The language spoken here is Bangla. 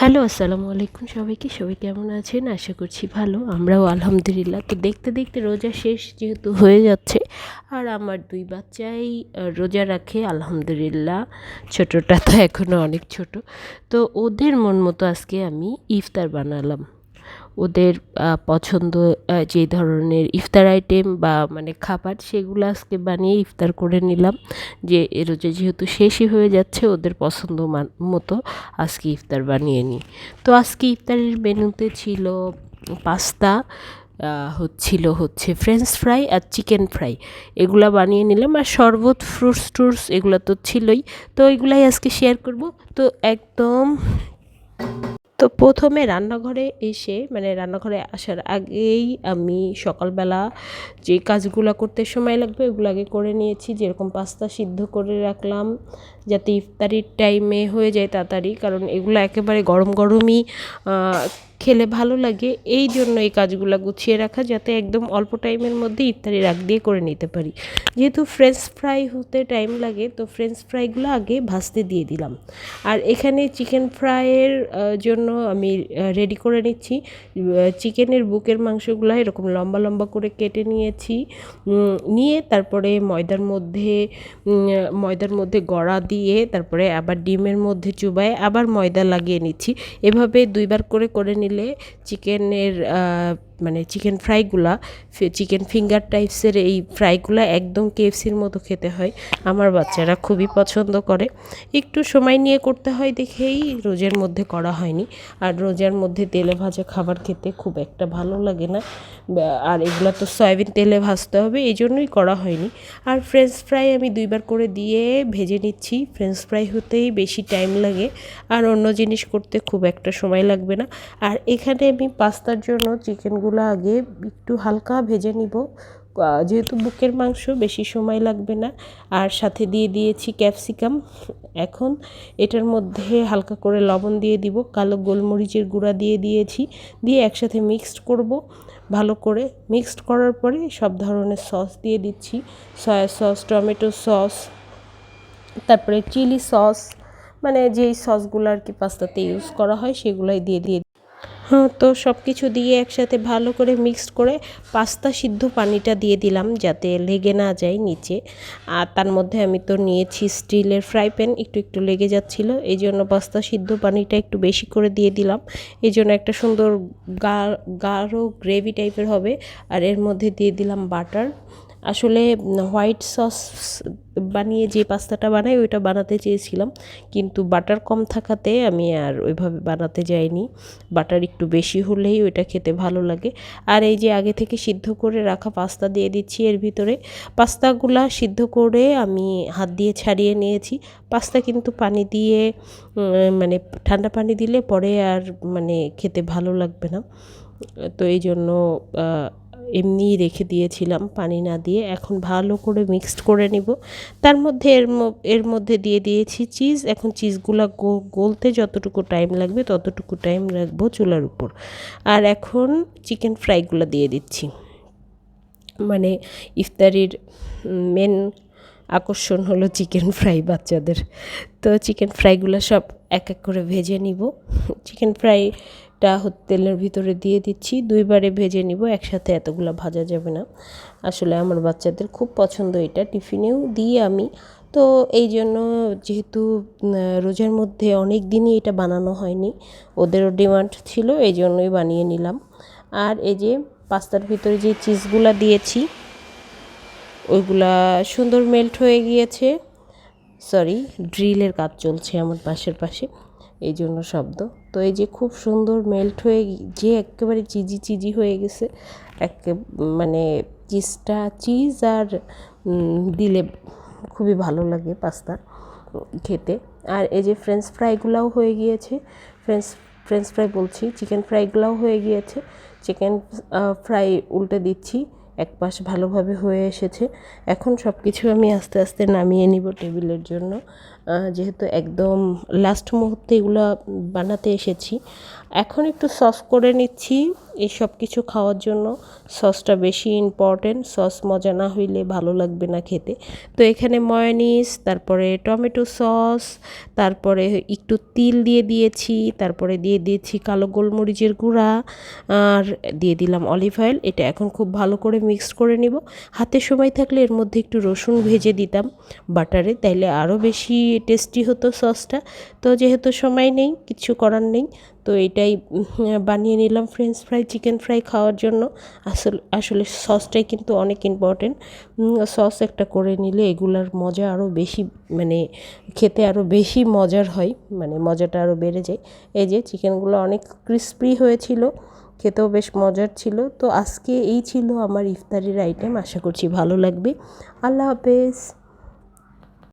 হ্যালো, আসসালামু আলাইকুম সবাইকে। সবাই কেমন আছেন? আশা করছি ভালো। আমরাও আলহামদুলিল্লাহ। তো দেখতে দেখতে রোজা শেষ যেহেতু হয়ে যাচ্ছে, আর আমার দুই বাচ্চাই রোজা রাখে, আলহামদুলিল্লাহ। ছোটোটা তো এখনও অনেক ছোট। তো ওদের মন মতো আজকে আমি ইফতার বানালাম। ওদের পছন্দ যে ধরনের ইফতার আইটেম বা মানে খাবার সেগুলো আজকে বানিয়ে ইফতার করে নিলাম। যে রোজা যেহেতু শেষই হয়ে যাচ্ছে, ওদের পছন্দ মতো আজকে ইফতার বানিয়ে নিই। তো আজকে ইফতারের মেনুতে ছিল পাস্তা হচ্ছিল হচ্ছে ফ্রেঞ্চ ফ্রাই আর চিকেন ফ্রাই এগুলা বানিয়ে নিলাম আর শরবত ফ্রুটস ট্রুটস এগুলো তো ছিলই। তো এগুলাই আজকে শেয়ার করব। তো একদম তো প্রথমে রান্নাঘরে এসে মানে রান্নাঘরে আসার আগেই আমি সকালবেলা যে কাজগুলো করতে সময় লাগবে, ওগুলো আগে করে নিয়েছি। যেরকম পাস্তা সিদ্ধ করে রাখলাম, যাতে ইফতারির টাইমে হয়ে যায় তাড়াতাড়ি, কারণ এগুলো একেবারে গরম গরমই খেলে ভালো লাগে, এই জন্য এই কাজগুলো গুছিয়ে রাখা যাতে একদম অল্প টাইমের মধ্যে ইত্যাদি রাখ দিয়ে করে নিতে পারি। যেহেতু ফ্রেঞ্চ ফ্রাই হতে টাইম লাগে, তো ফ্রেঞ্চ ফ্রাইগুলো আগে ভাজতে দিয়ে দিলাম। আর এখানে চিকেন ফ্রাইয়ের জন্য আমি রেডি করে নিচ্ছি। চিকেনের বুকের মাংসগুলো এরকম লম্বা লম্বা করে কেটে নিয়েছি। নিয়ে তারপরে ময়দার মধ্যে ময়দার মধ্যে গড়া দিয়ে তারপরে আবার ডিমের মধ্যে চুবায় আবার ময়দা লাগিয়ে নিচ্ছি। এভাবে দুইবার করে করে নিলে চিকেনের আহ, মানে চিকেন ফ্রাইগুলা চিকেন ফিঙ্গার টাইপসের এই ফ্রাইগুলা একদম কেএফসির মতো খেতে হয়। আমার বাচ্চারা খুবই পছন্দ করে। একটু সময় নিয়ে করতে হয় দেখেই রোজের মধ্যে করা হয়নি। আর রোজার মধ্যে তেলে ভাজা খাবার খেতে খুব একটা ভালো লাগে না। আর এগুলো তো সয়াবিন তেলে ভাজতে হবে, এই জন্যই করা হয়নি। আর ফ্রেঞ্চ ফ্রাই আমি দুইবার করে দিয়ে ভেজে নিচ্ছি। ফ্রেঞ্চ ফ্রাই হতেই বেশি টাইম লাগে। আর অন্য জিনিস করতে খুব একটা সময় লাগবে না। আর এখানে আমি পাস্তার জন্য চিকেনগুলো আগে একটু হালকা ভেজে নিব। যেহেতু বুকের মাংস, বেশি সময় লাগবে না। আর সাথে দিয়ে দিয়েছি ক্যাপসিকাম। এখন এটার মধ্যে হালকা করে লবণ দিয়ে দিব, কালো গোলমরিচের গুঁড়া দিয়ে দিয়েছি। দিয়ে একসাথে মিক্সড করব ভালো করে। মিক্সড করার পরে সব ধরনের সস দিয়ে দিচ্ছি। সয়া সস, টমেটো সস, তারপরে চিলি সস মানে যেই সসগুলো আর কি পাস্তাতে ইউজ করা হয় সেগুলোই দিয়ে দিয়ে তো সব কিছু দিয়ে একসাথে ভালো করে মিক্সড করে পাস্তা সিদ্ধ পানিটা দিয়ে দিলাম যাতে লেগে না যায় নিচে। আর তার মধ্যে আমি তো নিয়েছি স্টিলের ফ্রাই প্যান, একটু একটু লেগে যাচ্ছিল। এই জন্য পাস্তা সিদ্ধ পানিটা একটু বেশি করে দিয়ে দিলাম। এই জন্য একটা সুন্দর গা- গাঢ় গ্রেভি টাইপের হবে। আর এর মধ্যে দিয়ে দিলাম বাটার আসলে হোয়াইট সস বানিয়ে যে পাস্তাটা বানাই, ওইটা বানাতে চেয়েছিলাম। কিন্তু বাটার কম থাকাতে আমি আর ওইভাবে বানাতে যাইনি। বাটার একটু বেশি হলেই ওইটা খেতে ভালো লাগে। আর এই যে আগে থেকে সিদ্ধ করে রাখা পাস্তা দিয়ে দিচ্ছি এর ভিতরে, পাস্তাগুলা সিদ্ধ করে আমি হাত দিয়ে ছাড়িয়ে নিয়েছি। পাস্তা কিন্তু পানি দিয়ে মানে ঠান্ডা পানি দিলে পরে আর মানে খেতে ভালো লাগবে না। তো এই জন্য এমনিই রেখে দিয়েছিলাম পানি না দিয়ে। এখন ভালো করে মিক্সড করে নিব। তার মধ্যে এর এর মধ্যে দিয়ে দিয়েছি চিজ এখন চিজগুলো গলতে যতটুকু টাইম লাগবে ততটুকু টাইম রাখব চুলার উপর। আর এখন চিকেন ফ্রাইগুলো দিয়ে দিচ্ছি। মানে ইফতারির মেন আকর্ষণ হলো চিকেন ফ্রাই বাচ্চাদের। তো চিকেন ফ্রাইগুলো সব এক এক করে ভেজে নিব। চিকেন ফ্রাইটা হচ্ছে তেলের ভিতরে দিয়ে দিচ্ছি। দুইবারে ভেজে নিব, একসাথে এতগুলো ভাজা যাবে না। আসলে আমার বাচ্চাদের খুব পছন্দ এটা টিফিনেও দিই আমি। তো এই জন্য যেহেতু রোজার মধ্যে অনেক দিনই এটা বানানো হয়নি, ওদেরও ডিমান্ড ছিল, এই জন্যই বানিয়ে নিলাম। আর এই যে পাস্তার ভিতরে যে চিজগুলা দিয়েছি, ওইগুলা সুন্দর মেল্ট হয়ে গিয়েছে। সরি, ড্রিলের কাজ চলছে আমার পাশের পাশে, এই জন্য শব্দ। তো এই যে খুব সুন্দর মেল্ট হয়ে যে একেবারে চিজি চিজি হয়ে গেছে, একে মানে চিজটা চিজ আর দিলে খুবই ভালো লাগে পাস্তা খেতে। আর এই যে ফ্রেঞ্চ ফ্রাইগুলাও হয়ে গিয়েছে ফ্রেঞ্চ ফ্রেঞ্চ ফ্রাই বলছি চিকেন ফ্রাইগুলাও হয়ে গিয়েছে। চিকেন ফ্রাই উল্টে দিচ্ছি। এক পাশ ভালোভাবে হয়ে এসেছে। এখন সব কিছু আমি আস্তে আস্তে নামিয়ে নিব টেবিলের জন্য। যেহেতু একদম লাস্ট মুহূর্তে এগুলো বানাতে এসেছি। এখন একটু সস করে নিচ্ছি। এই সব কিছু খাওয়ার জন্য সসটা বেশি ইম্পর্টেন্ট সস মজা না হইলে ভালো লাগবে না খেতে। তো এখানে ময়নিস তারপরে টমেটো সস তারপরে একটু তিল দিয়ে দিয়েছি, তারপরে দিয়ে দিয়েছি কালো গোলমরিচের গুঁড়া, আর দিয়ে দিলাম অলিভ অয়েল এটা এখন খুব ভালো করে মিক্সড করে নিব। হাতে সময় থাকলে এর মধ্যে একটু রসুন ভেজে দিতাম বাটারে, তাইলে আরও বেশি টেস্টি হতো সসটা। তো যেহেতু সময় নেই, কিছু করার নেই তো এটাই বানিয়ে নিলাম ফ্রেঞ্চ ফ্রাই চিকেন ফ্রাই খাওয়ার জন্য। আসল, আসলে সসটাই কিন্তু অনেক ইম্পর্টেন্ট সস একটা করে নিলে এগুলার মজা আরও বেশি মানে খেতে আরও বেশি মজার হয় মানে মজাটা আরও বেড়ে যায়। এই যে চিকেনগুলো অনেক ক্রিস্পি হয়েছিল, খেতেও বেশ মজার ছিল। তো আজকে এই ছিল আমার ইফতারির আইটেম আশা করছি ভালো লাগবে। আল্লাহ হাফেজ।